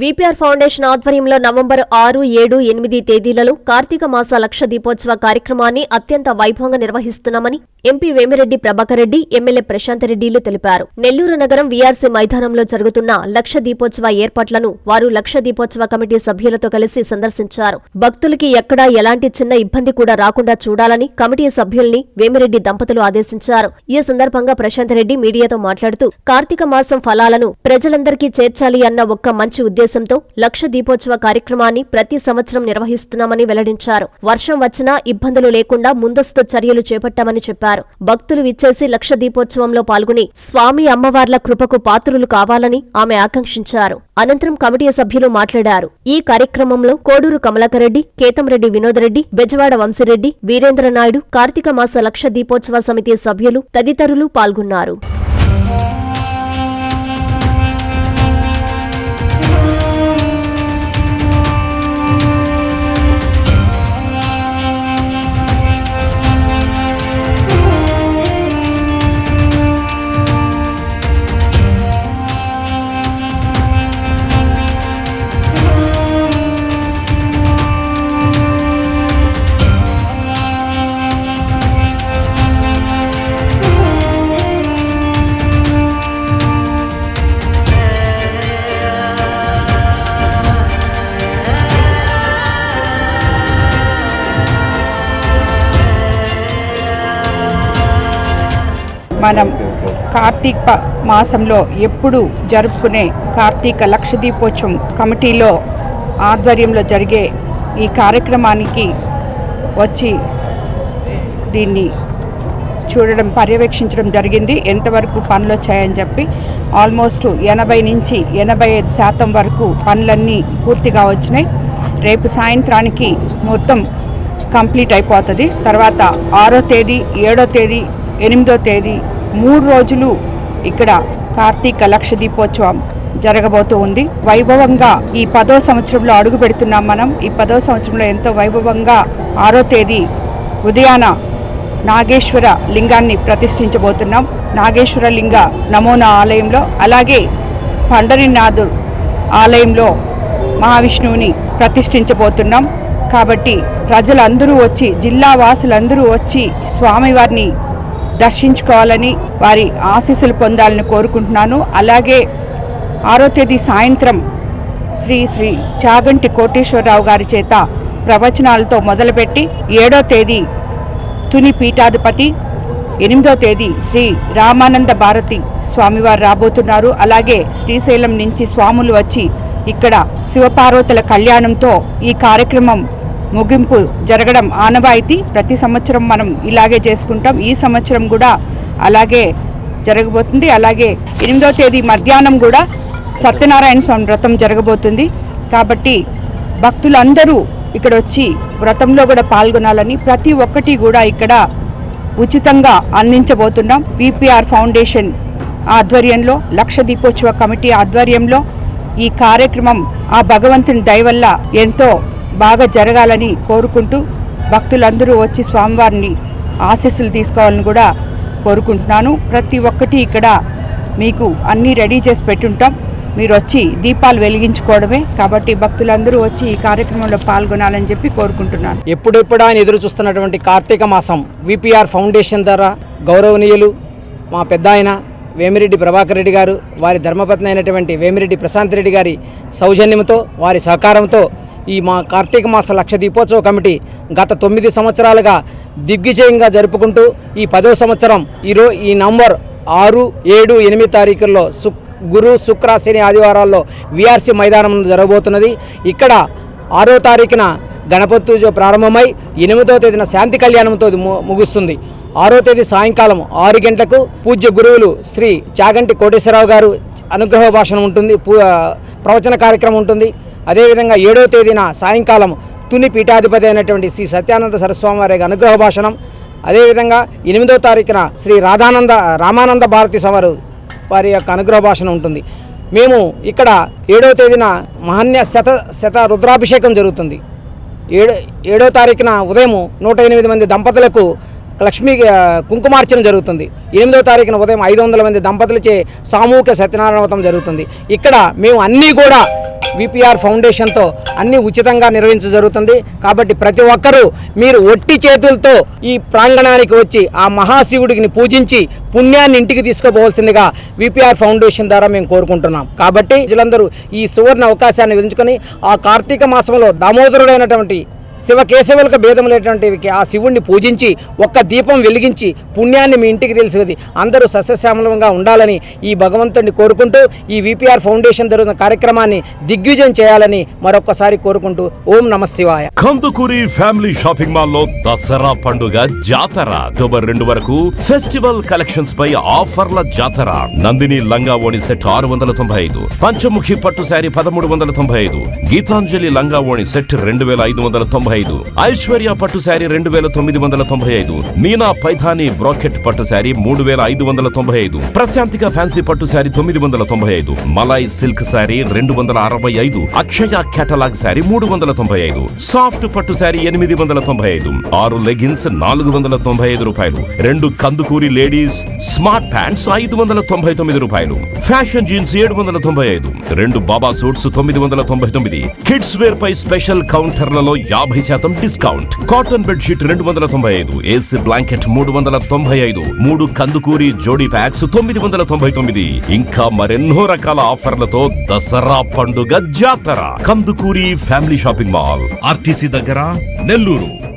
VPR foundation ఆధ్వర్యంలో November ఆరు ఏడు ఎనిమిది తేదీలలో కార్తీక మాస లక్ష దీపోత్సవ కార్యక్రమాన్ని అత్యంత వైభవంగా నిర్వహిస్తున్నామని ఎంపీ వేమిరెడ్డి ప్రభాకర్ రెడ్డి ఎమ్మెల్యే ప్రశాంత్ రెడ్డిలు తెలిపారు. నెల్లూరు నగరం వీఆర్సీ మైదానంలో జరుగుతున్న లక్ష దీపోత్సవ ఏర్పాట్లను వారు లక్ష దీపోత్సవ కమిటీ సభ్యులతో కలిసి సందర్శించారు. భక్తులకి ఎక్కడా ఎలాంటి చిన్న ఇబ్బంది కూడా రాకుండా చూడాలని కమిటీ సభ్యుల్ని వేమిరెడ్డి దంపతులు ఆదేశించారు. ఈ సందర్భంగా ప్రశాంత్ రెడ్డి మీడియాతో మాట్లాడుతూ కార్తీక మాసం ఫలాలను ప్రజలందరికీ చేర్చాలి అన్న ఒక్క మంచి ఉద్దేశం ఉద్దేశంతో లక్ష దీపోత్సవ కార్యక్రమాన్ని ప్రతి సంవత్సరం నిర్వహిస్తున్నామని వెల్లడించారు. వర్షం వచ్చినా ఇబ్బందులు లేకుండా ముందస్తు చర్యలు చేపట్టామని చెప్పారు. భక్తులు విచ్చేసి లక్ష దీపోత్సవంలో పాల్గొని స్వామి అమ్మవార్ల కృపకు పాత్రులు కావాలని ఆమె ఆకాంక్షించారు. అనంతరం కమిటీ సభ్యులు మాట్లాడారు. ఈ కార్యక్రమంలో కోడూరు కమలాకరెడ్డి కేతంరెడ్డి వినోదరెడ్డి బెజవాడ వంశిరెడ్డి వీరేంద్ర నాయుడు కార్తీక మాస లక్ష దీపోత్సవ సమితి సభ్యులు తదితరులు పాల్గొన్నారు. మనం కార్తీక మాసంలో ఎప్పుడు జరుపుకునే కార్తీక లక్ష దీపోత్సవం కమిటీలో ఆధ్వర్యంలో జరిగే ఈ కార్యక్రమానికి వచ్చి దీన్ని చూడడం పర్యవేక్షించడం జరిగింది. ఎంతవరకు పనులు వచ్చాయని చెప్పి ఆల్మోస్ట్ ఎనభై నుంచి ఎనభై ఐదు శాతం వరకు పనులన్నీ పూర్తిగా వచ్చినాయి. రేపు సాయంత్రానికి మొత్తం కంప్లీట్ అయిపోతుంది. తర్వాత ఆరో తేదీ ఏడో తేదీ ఎనిమిదో తేదీ మూడు రోజులు ఇక్కడ కార్తీక లక్ష దీపోత్సవం జరగబోతూ ఉంది. వైభవంగా ఈ పదో సంవత్సరంలో అడుగు పెడుతున్నాం మనం. ఈ పదో సంవత్సరంలో ఎంతో వైభవంగా ఆరో తేదీ ఉదయాన నాగేశ్వర లింగాన్ని ప్రతిష్ఠించబోతున్నాం. నాగేశ్వర లింగ నమూనా ఆలయంలో అలాగే పండరినాథుడు ఆలయంలో మహావిష్ణువుని ప్రతిష్ఠించబోతున్నాం. కాబట్టి ప్రజలందరూ వచ్చి జిల్లా వాసులందరూ వచ్చి స్వామివారిని దర్శించుకోవాలని వారి ఆశీస్సులు పొందాలని కోరుకుంటున్నాను. అలాగే ఆరో తేదీ సాయంత్రం శ్రీ శ్రీ చాగంటి కోటేశ్వరరావు గారి చేత ప్రవచనాలతో మొదలుపెట్టి ఏడో తేదీ తుని పీఠాధిపతి ఎనిమిదో తేదీ శ్రీ రామానంద భారతి స్వామివారు రాబోతున్నారు. అలాగే శ్రీశైలం నుంచి స్వాములు వచ్చి ఇక్కడ శివపార్వతుల కళ్యాణంతో ఈ కార్యక్రమం ముగింపు జరగడం ఆనవాయితీ. ప్రతి సంవత్సరం మనం ఇలాగే చేసుకుంటాం. ఈ సంవత్సరం కూడా అలాగే జరగబోతుంది. అలాగే ఎనిమిదో తేదీ మధ్యాహ్నం కూడా సత్యనారాయణ స్వామి వ్రతం జరగబోతుంది. కాబట్టి భక్తులందరూ ఇక్కడ వచ్చి వ్రతంలో కూడా పాల్గొనాలని ప్రతి ఒక్కటి కూడా ఇక్కడ ఉచితంగా అందించబోతున్నాం. విపిఆర్ ఫౌండేషన్ ఆధ్వర్యంలో లక్ష దీపోత్సవ కమిటీ ఆధ్వర్యంలో ఈ కార్యక్రమం ఆ భగవంతుని దయవల్ల ఎంతో బాగా జరగాలని కోరుకుంటూ భక్తులందరూ వచ్చి స్వామివారిని ఆశీస్సులు తీసుకోవాలని కూడా కోరుకుంటున్నాను. ప్రతి ఒక్కటి ఇక్కడ మీకు అన్నీ రెడీ చేసి పెట్టుంటాం. మీరు వచ్చి దీపాలు వెలిగించుకోవడమే. కాబట్టి భక్తులందరూ వచ్చి ఈ కార్యక్రమంలో పాల్గొనాలని చెప్పి కోరుకుంటున్నాను. ఎప్పుడెప్పుడు ఆయన ఎదురు చూస్తున్నటువంటి కార్తీక మాసం విపిఆర్ ఫౌండేషన్ ద్వారా గౌరవనీయులు మా పెద్ద ఆయన వేమిరెడ్డి ప్రభాకర్ రెడ్డి గారు వారి ధర్మపత్ని అయినటువంటి వేమిరెడ్డి ప్రశాంత్ రెడ్డి గారి సౌజన్యంతో వారి సహకారంతో ఈ మా కార్తీక మాస లక్ష దీపోత్సవ కమిటీ గత తొమ్మిది సంవత్సరాలుగా దిగ్విజయంగా జరుపుకుంటూ ఈ పదో సంవత్సరం ఈరో ఈ నంబర్ ఆరు ఏడు ఎనిమిది తారీఖుల్లో శుక్ గురు శుక్ర శని ఆదివారాల్లో విఆర్సి మైదానం జరగబోతున్నది. ఇక్కడ ఆరో తారీఖున గణపతి పూజ ప్రారంభమై ఎనిమిదో తేదీన శాంతి కళ్యాణంతో ముగుస్తుంది. ఆరో తేదీ సాయంకాలం ఆరు గంటలకు పూజ్య గురువులు శ్రీ చాగంటి కోటేశ్వరరావు గారు అనుగ్రహ భాషణం ఉంటుంది పూ- ప్రవచన కార్యక్రమం ఉంటుంది. అదేవిధంగా ఏడో తేదీన సాయంకాలం తుని పీఠాధిపతి అయినటువంటి శ్రీ సత్యానంద సరస్వామి వారి అనుగ్రహ భాషణం. అదేవిధంగా ఎనిమిదో తారీఖున శ్రీ రాధానంద రామానంద భారతి సవారు వారి యొక్క అనుగ్రహ భాషణ ఉంటుంది. మేము ఇక్కడ ఏడవ తేదీన మహన్య శత శత రుద్రాభిషేకం జరుగుతుంది. ఏడు ఏడో తారీఖున ఉదయం నూట ఎనిమిది మంది దంపతులకు లక్ష్మీ కుంకుమార్చన జరుగుతుంది. ఎనిమిదో తారీఖున ఉదయం ఐదు వందల మంది దంపతులచే సామూహిక సత్యనారాయణ వ్రతం జరుగుతుంది. ఇక్కడ మేము అన్నీ కూడా విపిఆర్ ఫౌండేషన్తో అన్ని ఉచితంగా నిర్వహించ జరుగుతుంది. కాబట్టి ప్రతి ఒక్కరూ మీరు ఒట్టి చేతులతో ఈ ప్రాంగణానికి వచ్చి ఆ మహాశివుడిని పూజించి పుణ్యాన్ని ఇంటికి తీసుకోపోవాల్సిందిగా విపిఆర్ ఫౌండేషన్ ద్వారా మేము కోరుకుంటున్నాం. కాబట్టి ప్రజలందరూ ఈ సువర్ణ అవకాశాన్ని విధించుకొని ఆ కార్తీక మాసంలో దామోదరుడైనటువంటి శివకేశవులకు భేదం లేనటువంటి ఆ శివుణ్ణి పూజించి ఒక్క దీపం వెలిగించి పుణ్యాన్ని మీ ఇంటికి తెలిసేది అందరూ సస్యశ్యామలంగా ఉండాలని ఈ భగవంతుడిని కోరుకుంటూ ఈ విపిఆర్ ఫౌండేషన్ జరుగుతున్న కార్యక్రమాన్ని దిగ్విజయం చేయాలని మరొకసారి కోరుకుంటూ ఓం నమ శివాయ. కందుకూరి ఫ్యామిలీ షాపింగ్ మాల్లో దసరా పండుగ జాతర. అక్టోబర్ రెండు వరకు ఫెస్టివల్ కలెక్షన్స్ పై ఆఫర్ల జాతర. నందిని లంగా ఓణి సెట్ ఆరు వందల తొంభై ఐదు పంచముఖి పట్టు శారీ పదమూడు వందల తొంభై ఐదు గీతాంజలి లంగా ఓణి సెట్ రెండు వేల ఐదు వందల తొంభై ఐదు. ఐశ్వర్య పట్టు శారీ రెండు వేల తొమ్మిది వందల తొంభై ఐదు. మీనా పైథాని బ్రాకెట్ పట్టు శారీ మూడు వేల ఐదు వందల తొంభై ఐదు. ప్రశాంతిక ఫ్యాన్సీ పట్టు శారీ తొమ్మిది వందల తొంభై ఐదు. మలాయ్ సిల్క్ శారీ రెండు వందల అరవై ఐదు. అక్షయ కేటలాగ్ శారీ మూడు వందల తొంభై ఐదు. సాఫ్ట్ పట్టు శారీ ఎనిమిది వందల తొంభై ఐదు. ఆరు లెగిన్స్ నాలుగు వందల తొంభై ఐదు రూపాయలు. రెండు కందుకూరి లేడీస్ స్మార్ట్ ప్యాంట్స్ ఐదు వందల తొంభై తొమ్మిది రూపాయలు. ఫ్యాషన్ జీన్స్ ఏడు వందల తొంభై ఐదు. రెండు బాబా సూట్స్ తొమ్మిది వందల తొంభై తొమ్మిది. కిడ్స్ వేర్ పై స్పెషల్ కౌంటర్లలో యాభై యాభై శాతం డిస్కౌంట్. కాటన్ బెడ్షీట్ రెండు వందల తొంభై ఐదు ఏసీ బ్లాంకెట్ మూడు వందల తొంభై ఐదు మూడు కందుకూరి జోడీ ప్యాక్స్ తొమ్మిది వందల తొంభై తొమ్మిది. ఇంకా మరెన్నో రకాల ఆఫర్లతో దసరా పండుగ జాతర. Kandukuri family shopping mall RTC దగ్గర నెల్లూరు.